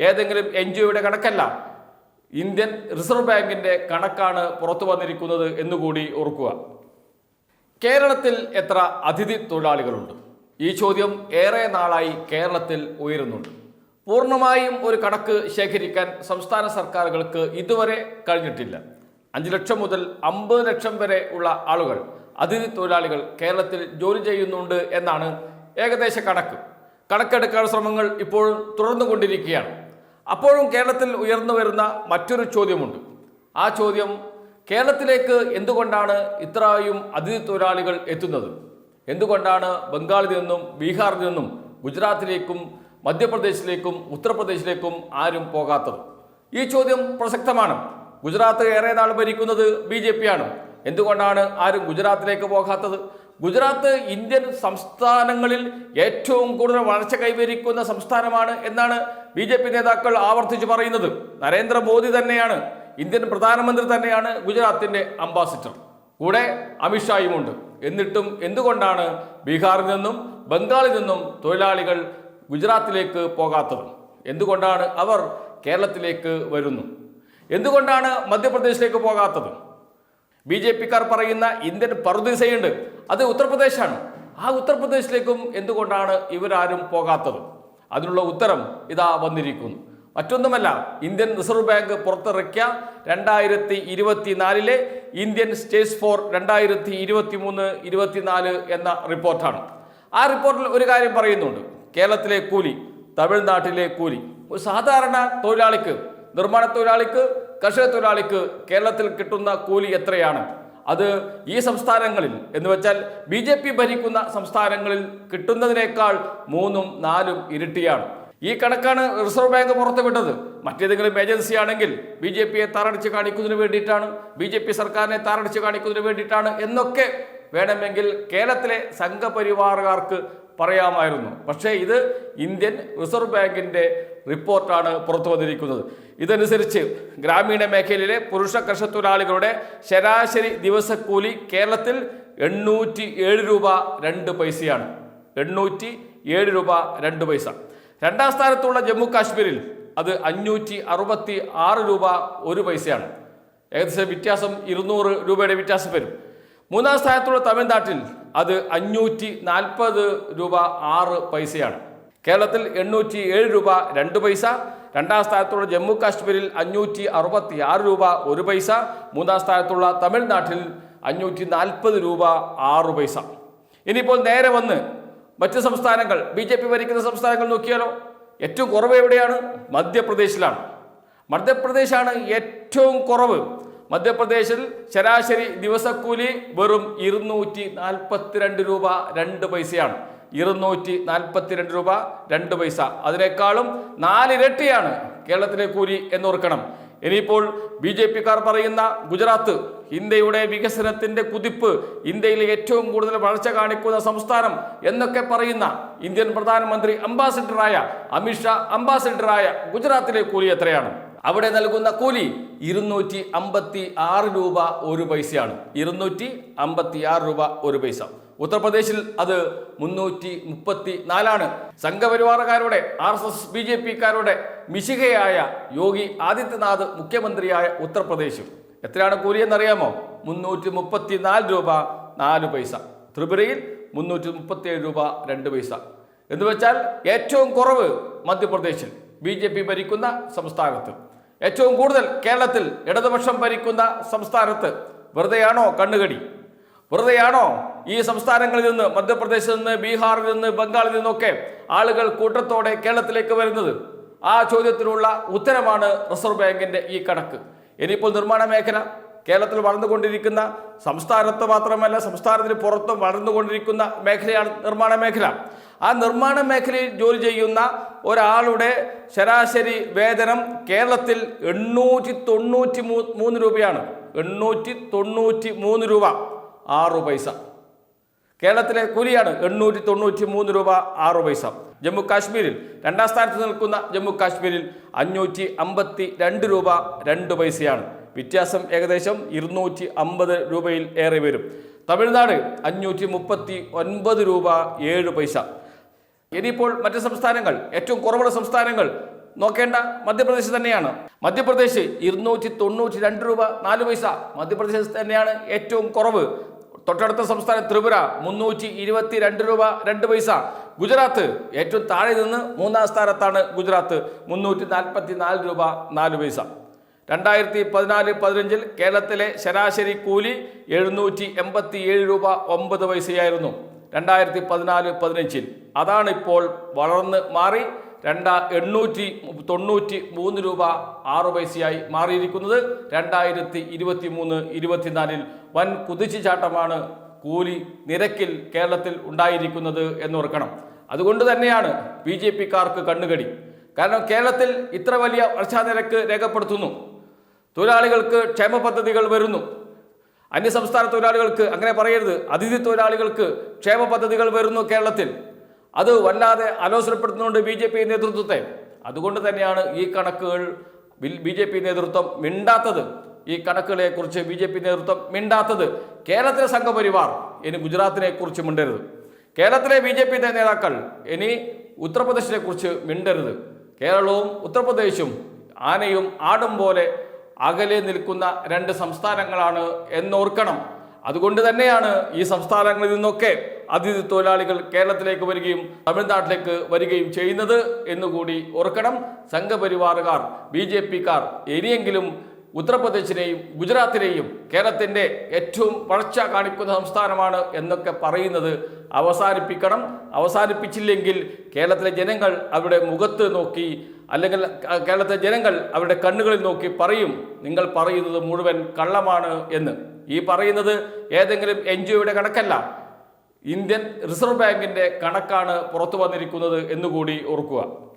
ഏതെങ്കിലും N G ഒയുടെ കണക്കല്ല Indian reserve ബാങ്കിന്റെ കണക്കാണ് പുറത്തു വന്നിരിക്കുന്നത് എന്നുകൂടി ഓർക്കുക. കേരളത്തിൽ എത്ര അതിഥി തൊഴിലാളികളുണ്ട്? ഈ ചോദ്യം ഏറെ നാളായി കേരളത്തിൽ ഉയരുന്നുണ്ട്. പൂർണമായും ഒരു കണക്ക് ശേഖരിക്കാൻ സംസ്ഥാന സർക്കാരുകൾക്ക് ഇതുവരെ കഴിഞ്ഞിട്ടില്ല. അഞ്ച് ലക്ഷം മുതൽ അമ്പത് ലക്ഷം വരെ ഉള്ള ആളുകൾ അതിഥി തൊഴിലാളികൾ കേരളത്തിൽ ജോലി ചെയ്യുന്നുണ്ട് എന്നാണ് ഏകദേശ കണക്ക്. കണക്കെടുക്കാൻ ശ്രമങ്ങൾ ഇപ്പോഴും തുടർന്നുകൊണ്ടിരിക്കുകയാണ്. അപ്പോഴും കേരളത്തിൽ ഉയർന്നു വരുന്ന മറ്റൊരു ചോദ്യമുണ്ട്. ആ ചോദ്യം കേരളത്തിലേക്ക് എന്തുകൊണ്ടാണ് ഇത്രയും അതിഥി തൊഴിലാളികൾ എത്തുന്നത്? എന്തുകൊണ്ടാണ് ബംഗാളിൽ നിന്നും ബീഹാറിൽ നിന്നും ഗുജറാത്തിലേക്കും മധ്യപ്രദേശിലേക്കും ഉത്തർപ്രദേശിലേക്കും ആരും പോകാത്തത്? ഈ ചോദ്യം പ്രസക്തമാണ്. ഗുജറാത്ത് ഏറെ നാൾ ഭരിക്കുന്നത് ബി ജെ പി ആണ്. എന്തുകൊണ്ടാണ് ആരും ഗുജറാത്തിലേക്ക് പോകാത്തത്? ഗുജറാത്ത് ഇന്ത്യൻ സംസ്ഥാനങ്ങളിൽ ഏറ്റവും കൂടുതൽ വളർച്ച കൈവരിക്കുന്ന സംസ്ഥാനമാണ് എന്നാണ് ബി ജെ പി നേതാക്കൾ ആവർത്തിച്ച് പറയുന്നത്. നരേന്ദ്രമോദി തന്നെയാണ് ഇന്ത്യൻ പ്രധാനമന്ത്രി തന്നെയാണ് ഗുജറാത്തിന്റെ അംബാസിഡർ. കൂടെ അമിത്ഷായുമുണ്ട്. എന്നിട്ടും എന്തുകൊണ്ടാണ് ബീഹാറിൽ നിന്നും ബംഗാളിൽ നിന്നും തൊഴിലാളികൾ ഗുജറാത്തിലേക്ക് പോകാത്തത്? എന്തുകൊണ്ടാണ് അവർ കേരളത്തിലേക്ക് വരുന്നു? എന്തുകൊണ്ടാണ് മധ്യപ്രദേശിലേക്ക് പോകാത്തത്? ബി ജെ പിക്കാർ പറയുന്ന ഇന്ത്യൻ പറുദിസയുണ്ട്. അത് ഉത്തർപ്രദേശാണ്. ആ ഉത്തർപ്രദേശിലേക്കും എന്തുകൊണ്ടാണ് ഇവരാരും പോകാത്തത്? അതിനുള്ള ഉത്തരം ഇതാ വന്നിരിക്കുന്നു. മറ്റൊന്നുമല്ല ഇന്ത്യൻ റിസർവ് ബാങ്ക് പുറത്തിറക്കിയ രണ്ടായിരത്തി ഇരുപത്തിനാലിലെ ഇന്ത്യൻ സ്റ്റേറ്റ്സ് ഫോർ രണ്ടായിരത്തി ഇരുപത്തി മൂന്ന് ഇരുപത്തിനാല് എന്ന റിപ്പോർട്ടാണ്. ആ റിപ്പോർട്ടിൽ ഒരു കാര്യം പറയുന്നുണ്ട്. കേരളത്തിലെ കൂലി തമിഴ്നാട്ടിലെ കൂലി. ഒരു സാധാരണ തൊഴിലാളിക്ക് നിർമ്മാണ തൊഴിലാളിക്ക് കർഷക തൊഴിലാളിക്ക് കേരളത്തിൽ കിട്ടുന്ന കൂലി എത്രയാണ്? അത് ഈ സംസ്ഥാനങ്ങളിൽ എന്ന് വെച്ചാൽ ബി ജെ പി ഭരിക്കുന്ന സംസ്ഥാനങ്ങളിൽ കിട്ടുന്നതിനേക്കാൾ മൂന്നും നാലും ഇരട്ടിയാണ്. ഈ കണക്കാണ് റിസർവ് ബാങ്ക് പുറത്തുവിട്ടത്. മറ്റേതെങ്കിലും ഏജൻസി ആണെങ്കിൽ ബി ജെ പിയെ താറടിച്ച് കാണിക്കുന്നതിന് വേണ്ടിയിട്ടാണ് ബി ജെ പി സർക്കാരിനെ താറടിച്ച് കാണിക്കുന്നതിന് വേണ്ടിയിട്ടാണ് എന്നൊക്കെ വേണമെങ്കിൽ കേരളത്തിലെ സംഘപരിവാറുകാർക്ക് പറയാമായിരുന്നു. പക്ഷേ ഇത് ഇന്ത്യൻ റിസർവ് ബാങ്കിന്റെ റിപ്പോർട്ടാണ് പുറത്തു വന്നിരിക്കുന്നത്. ഇതനുസരിച്ച് ഗ്രാമീണ മേഖലയിലെ പുരുഷ കർഷക തൊഴിലാളികളുടെ ശരാശരി ദിവസക്കൂലി കേരളത്തിൽ എണ്ണൂറ്റി ഏഴ് രൂപ രണ്ട് പൈസയാണ്. എണ്ണൂറ്റി ഏഴ് രൂപ രണ്ട് പൈസ. രണ്ടാം സ്ഥാനത്തുള്ള ജമ്മു കാശ്മീരിൽ അത് അഞ്ഞൂറ്റി അറുപത്തി ആറ് രൂപ ഒരു പൈസയാണ്. ഏകദേശം വ്യത്യാസം ഇരുന്നൂറ് രൂപയുടെ വ്യത്യാസം വരും. മൂന്നാം സ്ഥാനത്തുള്ള തമിഴ്നാട്ടിൽ അത് അഞ്ഞൂറ്റി നാൽപ്പത് രൂപ ആറ് പൈസയാണ്. കേരളത്തിൽ എണ്ണൂറ്റി ഏഴ് രൂപ രണ്ട് പൈസ രണ്ടാം സ്ഥാനത്തുള്ള ജമ്മു കാശ്മീരിൽ അഞ്ഞൂറ്റി അറുപത്തി ആറ് രൂപ ഒരു പൈസ മൂന്നാം സ്ഥാനത്തുള്ള തമിഴ്നാട്ടിൽ അഞ്ഞൂറ്റി നാൽപ്പത് രൂപ ആറ് പൈസ. ഇനിയിപ്പോൾ നേരെ വന്ന് മറ്റ് സംസ്ഥാനങ്ങൾ ബി ജെ പി ഭരിക്കുന്ന സംസ്ഥാനങ്ങൾ നോക്കിയാലോ? ഏറ്റവും കുറവ് എവിടെയാണ്? മധ്യപ്രദേശിലാണ്. മധ്യപ്രദേശാണ് ഏറ്റവും കുറവ്. മധ്യപ്രദേശിൽ ശരാശരി ദിവസക്കൂലി വെറും ഇരുന്നൂറ്റി നാൽപ്പത്തിരണ്ട് രൂപ രണ്ട് പൈസയാണ്. ഇരുന്നൂറ്റി നാൽപ്പത്തിരണ്ട് രൂപ രണ്ട് പൈസ. അതിനേക്കാളും നാലിരട്ടിയാണ് കേരളത്തിലെ കൂലി എന്നോർക്കണം. ഇനിയിപ്പോൾ ബി ജെ പിക്കാർ പറയുന്ന ഗുജറാത്ത് ഇന്ത്യയുടെ വികസനത്തിന്റെ കുതിപ്പ് ഇന്ത്യയിലെ ഏറ്റവും കൂടുതൽ വളർച്ച കാണിക്കുന്ന സംസ്ഥാനം എന്നൊക്കെ പറയുന്ന ഇന്ത്യൻ പ്രധാനമന്ത്രി അംബാസിഡറായ അമിത്ഷാ അംബാസിഡറായ ഗുജറാത്തിലെ കൂലി എത്രയാണ്? അവിടെ നൽകുന്ന കൂലി ഇരുന്നൂറ്റി അമ്പത്തി ആറ് രൂപ ഒരു പൈസയാണ്. ഇരുന്നൂറ്റി അമ്പത്തി ആറ് രൂപ ഒരു പൈസ. ഉത്തർപ്രദേശിൽ അത് മുന്നൂറ്റി മുപ്പത്തി നാലാണ് സംഘപരിവാറുകാരുടെ R S S B J പിക്കാരുടെ മിശികയായ യോഗി ആദിത്യനാഥ് മുഖ്യമന്ത്രിയായ ഉത്തർപ്രദേശും എത്രയാണ് കൂലിയെന്നറിയാമോ മുന്നൂറ്റി മുപ്പത്തി നാല് രൂപ നാല് പൈസ. ത്രിപുരയിൽ മുന്നൂറ്റി മുപ്പത്തി ഏഴ് രൂപ രണ്ട് പൈസ. എന്ന് വെച്ചാൽ ഏറ്റവും കുറവ് മധ്യപ്രദേശിൽ ബി ജെ പി ഭരിക്കുന്ന സംസ്ഥാനത്ത്. ഏറ്റവും കൂടുതൽ കേരളത്തിൽ ഇടതുപക്ഷം ഭരിക്കുന്ന സംസ്ഥാനത്ത് വെറുതെയാണോ കണ്ണുകടി? വെറുതെയാണോ ഈ സംസ്ഥാനങ്ങളിൽ നിന്ന് മധ്യപ്രദേശിൽ നിന്ന് ബീഹാറിൽ നിന്ന് ബംഗാളിൽ നിന്നൊക്കെ ആളുകൾ കൂട്ടത്തോടെ കേരളത്തിലേക്ക് വരുന്നത്. ആ ചോദ്യത്തിനുള്ള ഉത്തരമാണ് റിസർവ് ബാങ്കിന്റെ ഈ കണക്ക്. ഇനിയിപ്പോൾ നിർമ്മാണ മേഖല കേരളത്തിൽ വളർന്നുകൊണ്ടിരിക്കുന്ന സംസ്ഥാനത്ത് മാത്രമല്ല സംസ്ഥാനത്തിന് പുറത്തും വളർന്നുകൊണ്ടിരിക്കുന്ന മേഖലയാണ് നിർമ്മാണ മേഖല. ആ നിർമ്മാണ മേഖലയിൽ ജോലി ചെയ്യുന്ന ഒരാളുടെ ശരാശരി വേതനം കേരളത്തിൽ എണ്ണൂറ്റി തൊണ്ണൂറ്റി മൂന്ന് രൂപയാണ്. എണ്ണൂറ്റി തൊണ്ണൂറ്റി മൂന്ന് രൂപ. ആറു പൈസ. കേരളത്തിലെ കൂലിയാണ് എണ്ണൂറ്റി തൊണ്ണൂറ്റി മൂന്ന് രൂപ ആറ് പൈസ. ജമ്മു കാശ്മീരിൽ രണ്ടാം സ്ഥാനത്ത് നിൽക്കുന്ന ജമ്മു കാശ്മീരിൽ അഞ്ഞൂറ്റി അമ്പത്തി രണ്ട് രൂപ രണ്ട് പൈസയാണ്. വ്യത്യാസം ഏകദേശം ഇരുന്നൂറ്റി അമ്പത് രൂപയിൽ ഏറെ വരും. തമിഴ്നാട് അഞ്ഞൂറ്റി മുപ്പത്തി ഒൻപത് രൂപ ഏഴ് പൈസ. ഇനിയിപ്പോൾ മറ്റ് സംസ്ഥാനങ്ങൾ ഏറ്റവും കുറവുള്ള സംസ്ഥാനങ്ങൾ നോക്കേണ്ട മധ്യപ്രദേശ് തന്നെയാണ്. മധ്യപ്രദേശ് ഇരുന്നൂറ്റി തൊണ്ണൂറ്റി രണ്ട് രൂപ നാല് പൈസ. മധ്യപ്രദേശ് തന്നെയാണ് ഏറ്റവും കുറവ്. തൊട്ടടുത്ത സംസ്ഥാനം ത്രിപുര മുന്നൂറ്റി ഇരുപത്തി രണ്ട് രൂപ രണ്ട് പൈസ. ഗുജറാത്ത് ഏറ്റവും താഴെ നിന്ന് മൂന്നാം സ്ഥാനത്താണ് ഗുജറാത്ത് മുന്നൂറ്റി നാൽപ്പത്തി നാല് രൂപ നാല് പൈസ. രണ്ടായിരത്തി പതിനാല് പതിനഞ്ചിൽ കേരളത്തിലെ ശരാശരി കൂലി എഴുന്നൂറ്റി എൺപത്തി ഏഴ് രൂപ ഒമ്പത് പൈസയായിരുന്നു. രണ്ടായിരത്തി പതിനാല് പതിനഞ്ചിൽ അതാണ് ഇപ്പോൾ വളർന്ന് മാറി രണ്ടാ എണ്ണൂറ്റി തൊണ്ണൂറ്റി മൂന്ന് രൂപ ആറ് പൈസയായി മാറിയിരിക്കുന്നത്. രണ്ടായിരത്തി ഇരുപത്തി മൂന്ന് ഇരുപത്തിനാലിൽ വൻ കുതിച്ചുചാട്ടമാണ് കൂലി നിരക്കിൽ കേരളത്തിൽ ഉണ്ടായിരിക്കുന്നത് എന്നോർക്കണം. അതുകൊണ്ട് തന്നെയാണ് ബി ജെ പിക്കാർക്ക് കണ്ണുകടി. കാരണം കേരളത്തിൽ ഇത്ര വലിയ വർഷാനിരക്ക് നിരക്ക് രേഖപ്പെടുത്തുന്നു. തൊഴിലാളികൾക്ക് ക്ഷേമ പദ്ധതികൾ വരുന്നു. അന്യസംസ്ഥാന തൊഴിലാളികൾക്ക് അങ്ങനെ പറയരുത് അതിഥി തൊഴിലാളികൾക്ക് ക്ഷേമ പദ്ധതികൾ വരുന്നു കേരളത്തിൽ. അത് വല്ലാതെ അലോസരപ്പെടുത്തുന്നുണ്ട് ബി ജെ പി നേതൃത്വത്തെ. അതുകൊണ്ട് തന്നെയാണ് ഈ കണക്കുകൾ ബി ജെ പി നേതൃത്വം മിണ്ടാത്തത്. ഈ കണക്കുകളെക്കുറിച്ച് ബി ജെ പി നേതൃത്വം മിണ്ടാത്തത്. കേരളത്തിലെ സംഘപരിവാർ ഇനി ഗുജറാത്തിനെ കുറിച്ച് മിണ്ടരുത്. കേരളത്തിലെ ബി ജെ പി നേതാക്കൾ ഇനി ഉത്തർപ്രദേശിനെ കുറിച്ച് മിണ്ടരുത്. കേരളവും ഉത്തർപ്രദേശും ആനയും ആടും പോലെ അകലെ നിൽക്കുന്ന രണ്ട് സംസ്ഥാനങ്ങളാണ് എന്നോർക്കണം. അതുകൊണ്ട് തന്നെയാണ് ഈ സംസ്ഥാനങ്ങളിൽ നിന്നൊക്കെ അതിഥി തൊഴിലാളികൾ കേരളത്തിലേക്ക് വരികയും തമിഴ്നാട്ടിലേക്ക് വരികയും ചെയ്യുന്നത് എന്നുകൂടി ഓർക്കണം. സംഘപരിവാറുകാർ ബി ജെ പിക്കാർ ഇനിയെങ്കിലും ഉത്തർപ്രദേശിനെയും ഗുജറാത്തിനെയും കേരളത്തിന്റെ ഏറ്റവും വളർച്ച കാണിക്കുന്ന സംസ്ഥാനമാണ് എന്നൊക്കെ പറയുന്നത് അവസാനിപ്പിക്കണം. അവസാനിപ്പിച്ചില്ലെങ്കിൽ കേരളത്തിലെ ജനങ്ങൾ അവരുടെ മുഖത്ത് നോക്കി അല്ലെങ്കിൽ കേരളത്തിലെ ജനങ്ങൾ അവരുടെ കണ്ണുകളിൽ നോക്കി പറയും. നിങ്ങൾ പറയുന്നത് മുഴുവൻ കള്ളമാണ് എന്ന്. ഈ പറയുന്നത് ഏതെങ്കിലും എൻ ജി ഒയുടെ കണക്കല്ല. ഇന്ത്യൻ റിസർവ് ബാങ്കിന്റെ കണക്കാണ് പുറത്തു വന്നിരിക്കുന്നത് എന്നുകൂടി ഓർക്കുക.